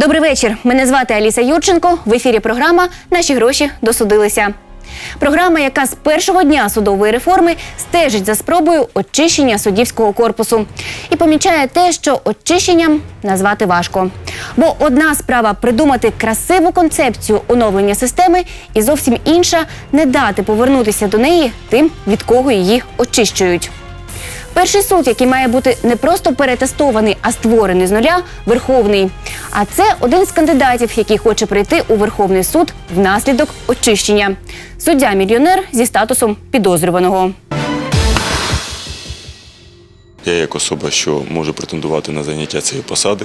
Добрий вечір. Мене звати Аліса Юрченко. В ефірі програма Наші гроші досудилися. Програма, яка з першого дня судової реформи стежить за спробою очищення суддівського корпусу і помічає те, що очищенням назвати важко. Бо одна справа придумати красиву концепцію оновлення системи, і зовсім інша не дати повернутися до неї тим, від кого її очищують. Перший суд, який має бути не просто перетестований, а створений з нуля, верховний. А це один з кандидатів, який хоче прийти у Верховний суд внаслідок очищення. Суддя-мільйонер зі статусом підозрюваного. Я як особа, що може претендувати на заняття цієї посади,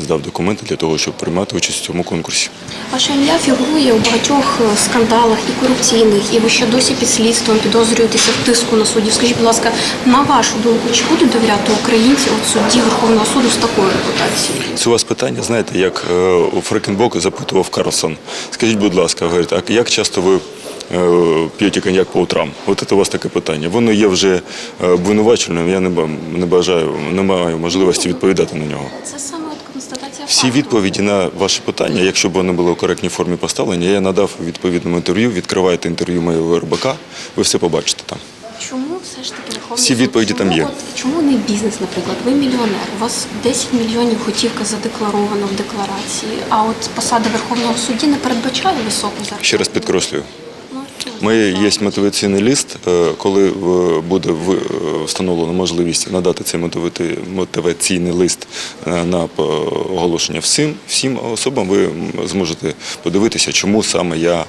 здав документи для того, щоб приймати участь у цьому конкурсі. Ваше ім'я фігурує у багатьох е, скандалах і корупційних, і ви ще досі під слідством підозрюєтеся в тиску на суддів. Скажіть, будь ласка, на вашу думку, чи будуть довіряти українці от судді Верховного суду з такою репутацією? Це у вас питання, знаєте, як е, у Фрекенбок запитував Карлсон. Скажіть, будь ласка, говорить, а як часто ви е, п'єте коньяк по утрам? От це у вас таке питання. Воно є вже обвинуваченим, я не, бажаю, не маю можливості відповідати на нього. Це саме Всі відповіді на ваші питання, якщо б вони були у коректній формі поставлені, я надав відповідному інтерв'ю. Відкривайте інтерв'ю моєго РБК, ви все побачите там. Чому все ж таки Верховний Всі відповіді Чому там є. От, чому не бізнес, наприклад? Ви мільйонер, у вас 10 мільйонів готівка задекларовано в декларації, а от посада Верховного судді не передбачає високу зарплату? Ще раз підкреслюю. Ми є мотиваційний лист, е, коли е, буде е, встановлено можливість надати цей мотиваційний лист на оголошення всім, всім особам, ви зможете подивитися, чому саме я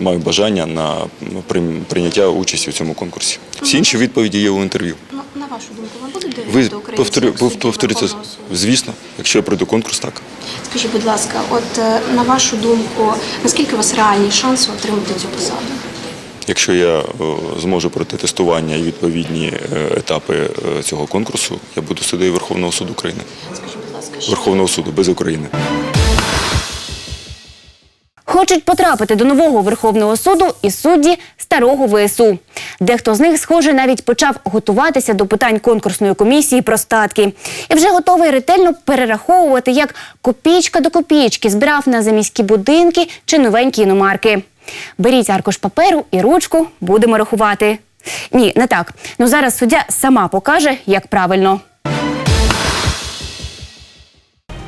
маю бажання на прийняття участі у цьому конкурсі. Всі інші відповіді є у інтерв'ю. На вашу думку, вам будуть довіряти Ви українці повторю, суду? звісно, якщо я пройду конкурс, так. Скажіть, будь ласка, от е, на вашу думку, наскільки у вас реальні шанси отримати цю посаду? Якщо я е, зможу пройти тестування і відповідні е, етапи цього конкурсу, я буду суддею Верховного суду України. Скажіть, будь ласка, що Верховного суду без України. Хочуть потрапити до нового Верховного суду і судді старого ВСУ. Дехто з них, схоже, навіть почав готуватися до питань конкурсної комісії про статки і вже готовий ретельно перераховувати, як копійка до копійки збирав на заміські будинки чи новенькі іномарки. Беріть аркуш паперу і ручку, будемо рахувати. Ні, не так. Ну зараз суддя сама покаже, як правильно.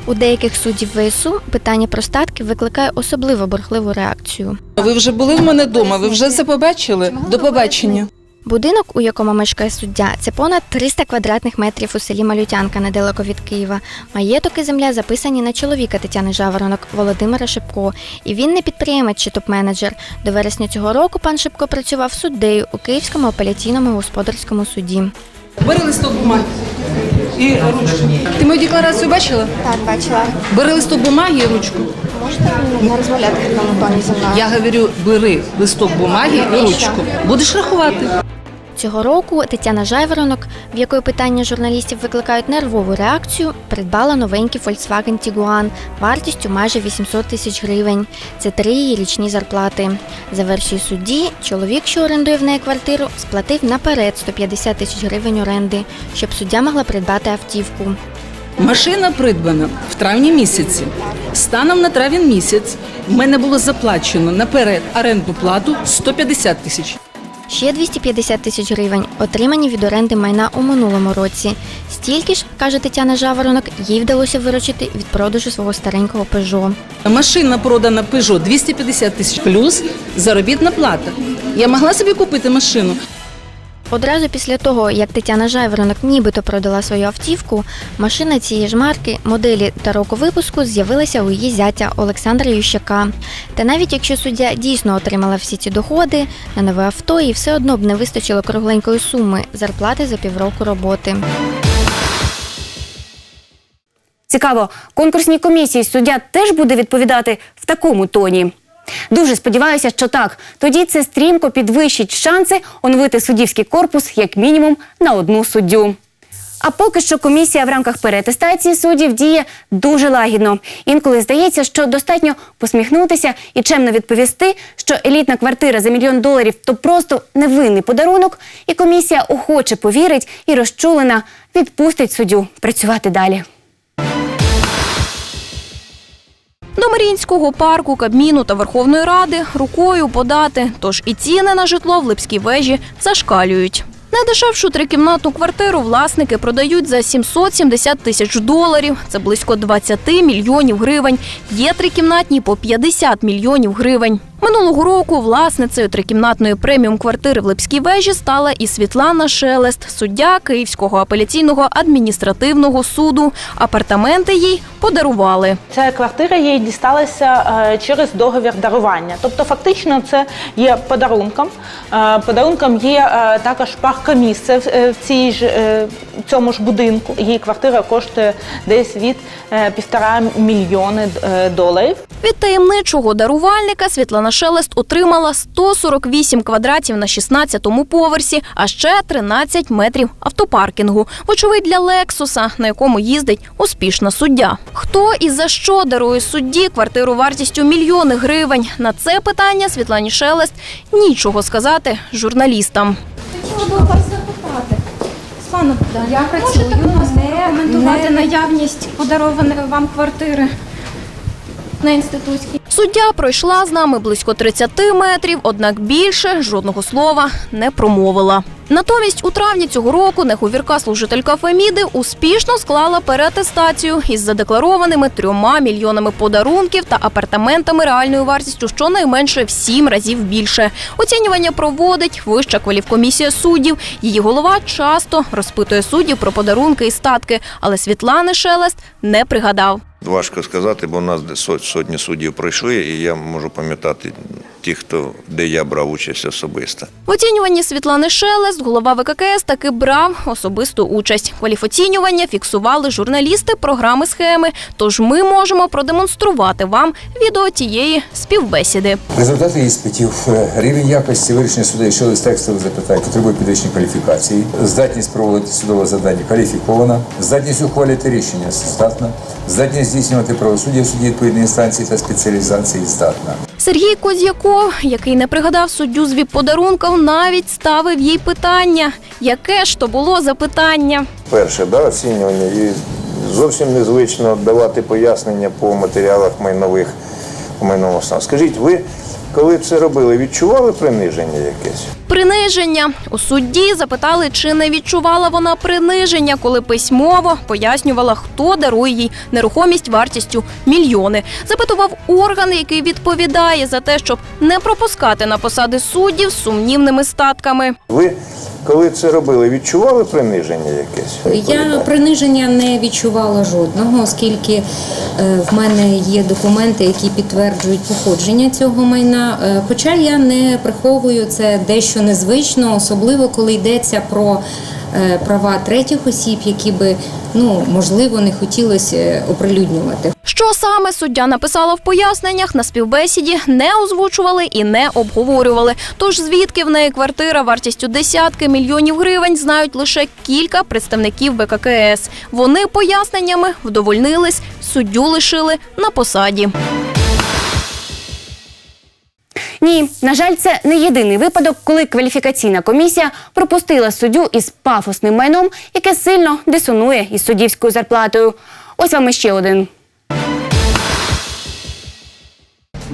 У деяких суддів ВСУ питання про статки викликає особливо бурхливу реакцію. Ви вже були в мене вдома, ви вже це побачили? До побачення. Будинок, у якому мешкає суддя, це понад 300 квадратних метрів у селі Малютянка недалеко від Києва. Маєток і земля записані на чоловіка Тетяни Жаворонок Володимира Шипко. І він не підприємець чи топ-менеджер. До вересня цього року пан Шипко працював суддею у Київському апеляційному господарському суді. Бери листок бумаги і ручку. Ти мою декларацію бачила? Так, бачила. Бери листок бумаги і ручку. Можете не розмовляти на тоні зі мною? Я говорю, бери листок бумаги і ручку. Будеш рахувати. Цього року Тетяна Жайворонок, в якої питання журналістів викликають нервову реакцію, придбала новенький Volkswagen Tiguan вартістю майже 800 тисяч гривень. Це три її річні зарплати. За версією судді, чоловік, що орендує в неї квартиру, сплатив наперед 150 тисяч гривень оренди, щоб суддя могла придбати автівку. Машина придбана в травні місяці. Станом на травень місяць в мене було заплачено наперед орендну плату 150 тисяч. Ще 250 тисяч гривень отримані від оренди майна у минулому році. Стільки ж, каже Тетяна Жаворонок, їй вдалося виручити від продажу свого старенького Пежо. Машина продана Пежо 250 тисяч плюс заробітна плата. Я могла собі купити машину. Одразу після того, як Тетяна Жайворонок нібито продала свою автівку, машина цієї ж марки, моделі та року випуску з'явилася у її зятя Олександра Ющака. Та навіть якщо суддя дійсно отримала всі ці доходи, на нове авто їй все одно б не вистачило кругленької суми зарплати за півроку роботи. Цікаво, конкурсній комісії суддя теж буде відповідати в такому тоні. Дуже сподіваюся, що так. Тоді це стрімко підвищить шанси оновити суддівський корпус як мінімум на одну суддю. А поки що комісія в рамках переатестації суддів діє дуже лагідно. Інколи здається, що достатньо посміхнутися і чемно відповісти, що елітна квартира за мільйон доларів то просто невинний подарунок, і комісія охоче повірить і розчулена відпустить суддю працювати далі. До Маріїнського парку, Кабміну та Верховної Ради рукою подати, тож і ціни на житло в Липській вежі зашкалюють. Найдешевшу трикімнатну квартиру власники продають за 770 тисяч доларів. Це близько 20 мільйонів гривень. Є трикімнатні по 50 мільйонів гривень. Минулого року власницею трикімнатної преміум квартири в Липській вежі стала і Світлана Шелест, суддя Київського апеляційного адміністративного суду. Апартаменти їй подарували. Ця квартира їй дісталася е, через договір дарування. Тобто, фактично, це є подарунком. Е, Подарунком є е, також паркомісце в е, в цій ж в цьому ж будинку. Її квартира коштує десь від півтора мільйони доларів. Від таємничого дарувальника Світлана Шелест отримала 148 квадратів на 16-му поверсі, а ще 13 метрів автопаркінгу. Вочевидь для Лексуса, на якому їздить успішна суддя. Хто і за що дарує судді квартиру вартістю мільйони гривень? На це питання Світлані Шелест нічого сказати журналістам. Я працюю, не коментувати наявність подарованої вам квартири на інститутській. Суддя пройшла з нами близько 30 метрів, однак більше жодного слова не промовила. Натомість у травні цього року неховірка служителька Феміди успішно склала переатестацію із задекларованими трьома мільйонами подарунків та апартаментами реальною вартістю щонайменше в сім разів більше. Оцінювання проводить вища кваліфкомісія суддів. Її голова часто розпитує суддів про подарунки і статки, але Світлани Шелест не пригадав. Важко сказати, бо у нас сотні суддів пройшли, і я можу пам'ятати ті, хто де я брав участь особисто. В оцінюванні Світлани Голова ВККС таки брав особисту участь. Кваліфоцінювання фіксували журналісти програми схеми. Тож ми можемо продемонструвати вам відео тієї співбесіди. Результати іспитів, е, рівень якості вирішення судових щодо текстових запитань потребує підвищення кваліфікації, здатність проводити судове завдання кваліфікована, здатність ухвалювати рішення здатна, здатність здійснювати правосуддя в суді відповідної інстанції та спеціалізації здатна. Сергій Коз'яков, який не пригадав суддю з віп-подарунків, навіть ставив їй питання. Яке ж то було запитання? Перше, да, оцінювання. І зовсім незвично давати пояснення по матеріалах майнових майнового стану. Скажіть, ви коли це робили, відчували приниження якесь? Приниження у судді запитали, чи не відчувала вона приниження, коли письмово пояснювала, хто дарує їй нерухомість вартістю мільйони. Запитував орган, який відповідає за те, щоб не пропускати на посади суддів з сумнівними статками. Ви коли це робили, відчували приниження якесь? Я приниження не відчувала жодного, оскільки е, в мене є документи, які підтверджують походження цього майна. Е, Хоча я не приховую це дещо незвично, особливо коли йдеться про права третіх осіб, які би ну можливо не хотілося е, оприлюднювати. Що саме суддя написала в поясненнях на співбесіді, не озвучували і не обговорювали. Тож звідки в неї квартира вартістю десятки мільйонів гривень знають лише кілька представників ВККС. Вони поясненнями вдовольнились, суддю лишили на посаді. Ні, на жаль, це не єдиний випадок, коли кваліфікаційна комісія пропустила суддю із пафосним майном, яке сильно дисонує із суддівською зарплатою. Ось вам іще один.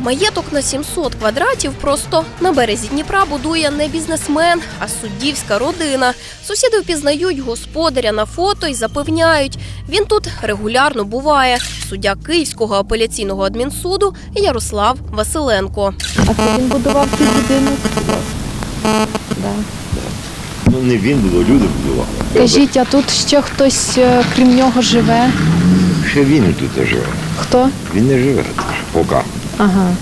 Маєток на 700 квадратів просто на березі Дніпра будує не бізнесмен, а суддівська родина. Сусіди впізнають господаря на фото і запевняють, він тут регулярно буває. Суддя Київського апеляційного адмінсуду Ярослав Василенко. Ну не він будував, люди будували. Кажіть, а тут ще хтось е, крім нього живе? Ще він тут не живе. Хто? Він не живе тут, поки. Ага.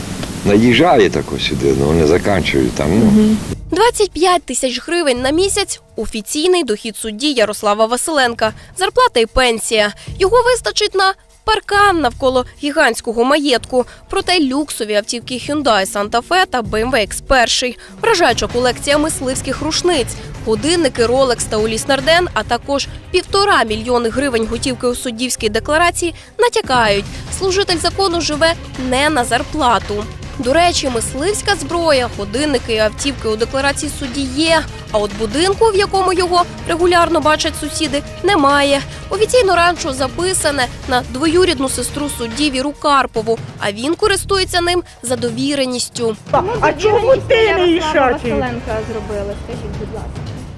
Наїжджає тако сюди, але не заканчують там. Ну. 25 тисяч гривень на місяць офіційний дохід судді Ярослава Василенка. Зарплата і пенсія. Його вистачить на паркан навколо гігантського маєтку. Проте люксові автівки Hyundai Santa Fe та BMW X1. Вражаюча колекція мисливських рушниць, годинники Rolex та Уліс Нарден, а також півтора мільйони гривень готівки у суддівській декларації натякають, служитель закону живе не на зарплату. До речі, мисливська зброя, годинники і автівки у декларації судді є. А от будинку, в якому його регулярно бачать сусіди, немає. Офіційно ранчо записане на двоюрідну сестру судді Віру Карпову, а він користується ним за довіреністю. А чому ти не їшачий? зробили, скажіть, будь ласка.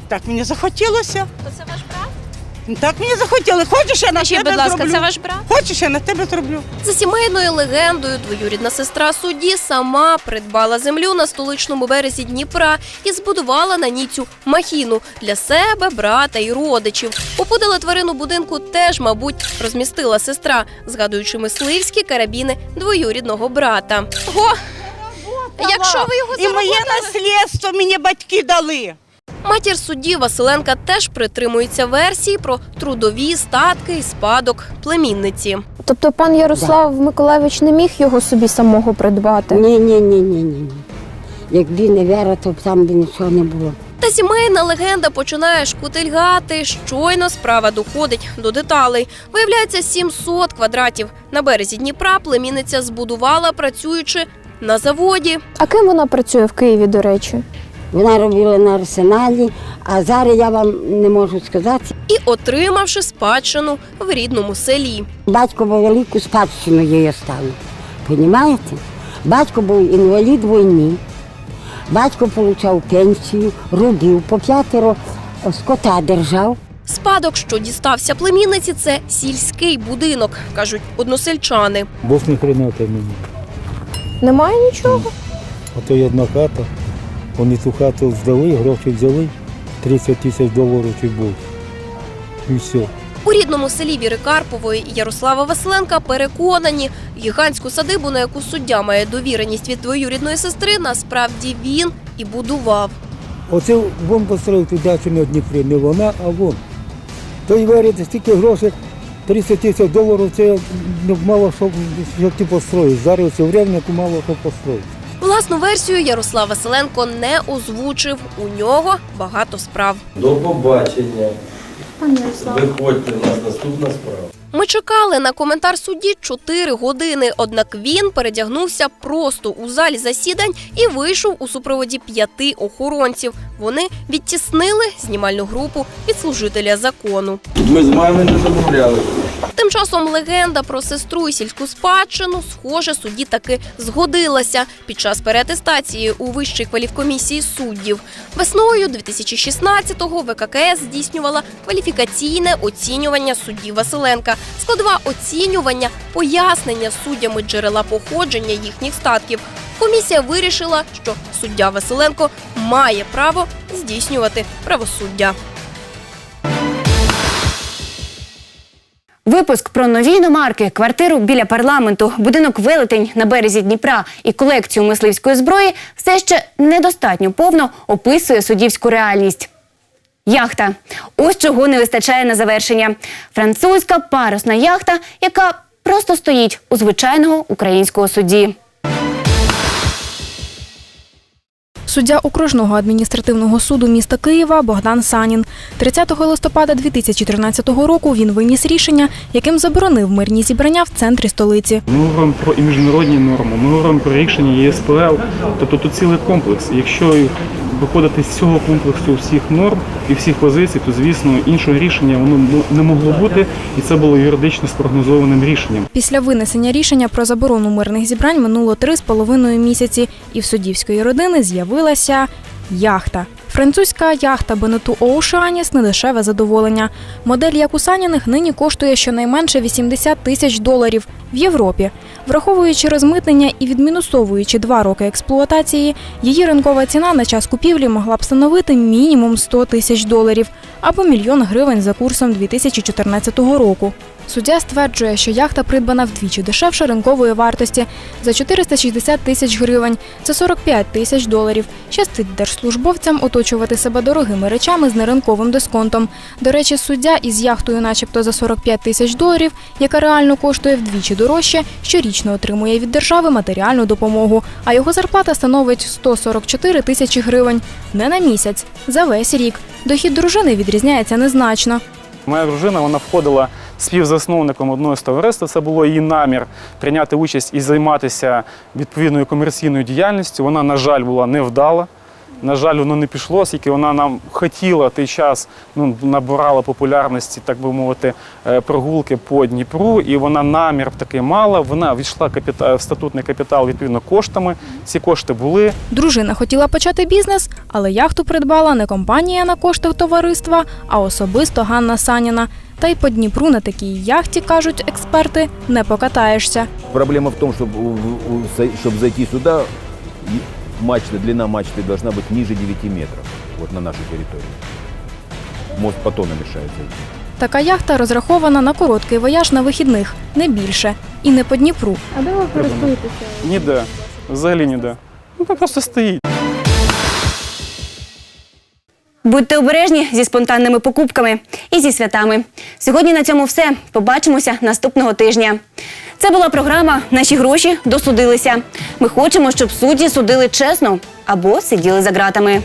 Так мені захотілося. То це ваш брат? Так мені захотілося. Хочеш, я на Скажіть, тебе будь ласка, зроблю? це ваш брат? Хочеш, я на тебе зроблю. За сімейною легендою, двоюрідна сестра судді сама придбала землю на столичному березі Дніпра і збудувала на ній цю махіну для себе, брата і родичів. Опудала тварину будинку теж, мабуть, розмістила сестра, згадуючи мисливські карабіни двоюрідного брата. Го! Якщо ви його І моє наслідство мені батьки дали. Матір судді Василенка теж притримується версії про трудові статки і спадок племінниці. Тобто пан Ярослав Миколаївич не міг його собі самого придбати? Ні, ні, ні, ні, ні. Якби не віра, то б там би нічого не було. Та сімейна легенда починає шкутильгати. Щойно справа доходить до деталей. Виявляється, 700 квадратів на березі Дніпра племінниця збудувала, працюючи на заводі. А ким вона працює в Києві, до речі? Вона робила на арсеналі, а зараз я вам не можу сказати. І отримавши спадщину в рідному селі. Батько був велику спадщину їй оставив. Понімаєте? Батько був інвалід війни, батько отримав пенсію, робив по п'ятеро скота держав. Спадок, що дістався племінниці, це сільський будинок, кажуть односельчани. Бог не хрената мені. Немає нічого. А то є одна хата. Вони ту хату здали, гроші взяли, 30 тисяч доларів чи був. І все. У рідному селі Віри Карпової і Ярослава Василенка переконані, гігантську садибу, на яку суддя має довіреність від двоюрідної сестри, насправді він і будував. Оце вон построїв ту дачу на Дніпрі, не вона, а вон. Той варить стільки грошей, 30 тисяч доларів, це мало що, що ти построїш. Зараз це время мало що построїти. Власну версію Ярослав Василенко не озвучив. У нього багато справ. До побачення. Виходьте, у нас наступна справа. Ми чекали на коментар судді 4 години. Однак він передягнувся просто у залі засідань і вийшов у супроводі п'яти охоронців. Вони відтіснили знімальну групу від служителя закону. Ми з вами не замовляли. Тим часом легенда про сестру і сільську спадщину, схоже, судді таки згодилася під час переатестації у вищій кваліфкомісії суддів. Весною 2016-го ВККС здійснювала кваліфікаційне оцінювання судді Василенка. Складова оцінювання, пояснення суддями джерела походження їхніх статків. Комісія вирішила, що суддя Василенко має право здійснювати правосуддя. Випуск про нові номарки, квартиру біля парламенту, будинок велетень на березі Дніпра і колекцію мисливської зброї все ще недостатньо повно описує суддівську реальність. Яхта. Ось чого не вистачає на завершення. Французька парусна яхта, яка просто стоїть у звичайного українського судді. Суддя окружного адміністративного суду міста Києва Богдан Санін. 30 листопада 2013 року він виніс рішення, яким заборонив мирні зібрання в центрі столиці. Ми говоримо про і міжнародні норми, ми говоримо про рішення ЄСПЛ. Тобто тут цілий комплекс. Якщо виходити з цього комплексу всіх норм і всіх позицій, то звісно іншого рішення воно не могло бути, і це було юридично спрогнозованим рішенням. Після винесення рішення про заборону мирних зібрань минуло три з половиною місяці, і в суддівської родини з'явилася яхта. Французька яхта Бенету Оушаніс недешеве задоволення. Модель як у нині коштує щонайменше 80 тисяч доларів в Європі. Враховуючи розмитнення і відмінусовуючи два роки експлуатації, її ринкова ціна на час купівлі могла б становити мінімум 100 тисяч доларів або мільйон гривень за курсом 2014 року. Суддя стверджує, що яхта придбана вдвічі дешевше ринкової вартості за 460 тисяч гривень. Це 45 тисяч доларів. Щастить держслужбовцям оточувати себе дорогими речами з неринковим дисконтом. До речі, суддя із яхтою, начебто за 45 тисяч доларів, яка реально коштує вдвічі дорожче, щорічно отримує від держави матеріальну допомогу. А його зарплата становить 144 тисячі гривень. Не на місяць, за весь рік. Дохід дружини відрізняється незначно. Моя дружина вона входила співзасновником одного з товариств. Це було її намір прийняти участь і займатися відповідною комерційною діяльністю. Вона, на жаль, була невдала. На жаль, воно не пішло, оскільки вона нам хотіла той час, ну, набирала популярності, так би мовити, е, прогулки по Дніпру, і вона намір такий мала. Вона війшла капіта- в статутний капітал відповідно коштами. Ці кошти були. Дружина хотіла почати бізнес, але яхту придбала не компанія на коштах товариства, а особисто Ганна Саніна. Та й по Дніпру на такій яхті, кажуть експерти, не покатаєшся. Проблема в том, чтобы, чтобы зайти сюда, и мачта, длина мачты должна быть ниже 9 метров, вот на нашей территории. Мост потона мешает зайти. Така яхта розрахована на короткий вояж на вихідних, не більше, і не по Дніпру. А де ви користуєтеся? Ніде. Взагалі ніде. Ну так просто стоїть. Будьте обережні зі спонтанними покупками і зі святами. Сьогодні на цьому все. Побачимося наступного тижня. Це була програма Наші гроші досудилися. Ми хочемо, щоб судді судили чесно або сиділи за ґратами.